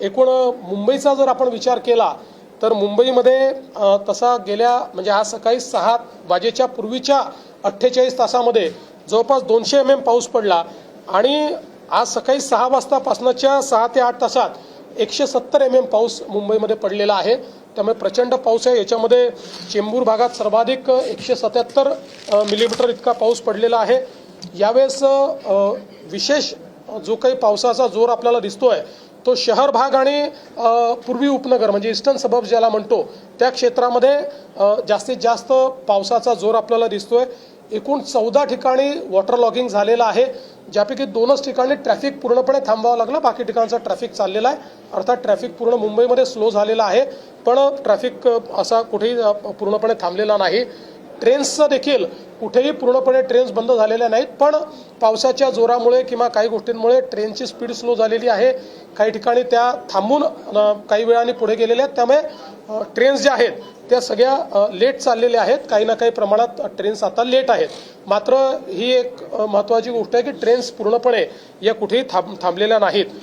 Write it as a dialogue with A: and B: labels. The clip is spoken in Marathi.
A: एकूण मुंबईचा जर आपण विचार केला तर मुंबईमध्ये तसा गेल्या म्हणजे आज सकाळी सहा वाजेच्या पूर्वीच्या अठ्ठेचाळीस तासामध्ये जवळपास दोनशे एम एम पाऊस पडला. आणि आज सकाळी सहा वाजतापासनच्या सहा ते आठ तासात एकशे सत्तर एम एम पाऊस मुंबईमध्ये पडलेला आहे. त्यामुळे प्रचंड पाऊस आहे. याच्यामध्ये चेंबूर भागात सर्वाधिक एकशे सत्याहत्तर मिलीमीटर इतका पाऊस पडलेला आहे. यावेळेस विशेष जो काही पावसाचा जोर आपल्याला दिसतोय तो शहर भाग आणि पूर्वी उपनगर म्हणजे इस्टर्न सबब ज्याला म्हणतो त्या क्षेत्रामध्ये जास्तीत जास्त पावसाचा जोर आपल्याला दिसतोय. एकूण चौदा ठिकाणी वॉटर लॉगिंग झालेलं आहे ज्यापैकी दोनच ठिकाणी ट्रॅफिक पूर्णपणे थांबवावं लागलं. बाकी ठिकाणचा ट्रॅफिक चाललेला आहे. अर्थात ट्रॅफिक पूर्ण मुंबईमध्ये स्लो झालेला आहे पण ट्रॅफिक असा कुठेही पूर्णपणे थांबलेला नाही. ट्रेन्सचं देखील कुठेही पूर्णपणे ट्रेन्स बंद झालेल्या नाहीत पण पावसाच्या जोरामुळे किंवा काही गोष्टींमुळे ट्रेनची स्पीड स्लो झालेली आहे. काही ठिकाणी त्या थांबून काही वेळाने पुढे गेलेल्या आहेत. त्यामुळे ट्रेन्स ज्या आहेत त्या सगळ्या लेट चाललेल्या आहेत. काही ना काही प्रमाणात ट्रेन्स आता लेट आहेत. मात्र ही एक महत्त्वाची गोष्ट आहे की ट्रेन्स पूर्णपणे या कुठेही थांब थांबलेल्या नाहीत.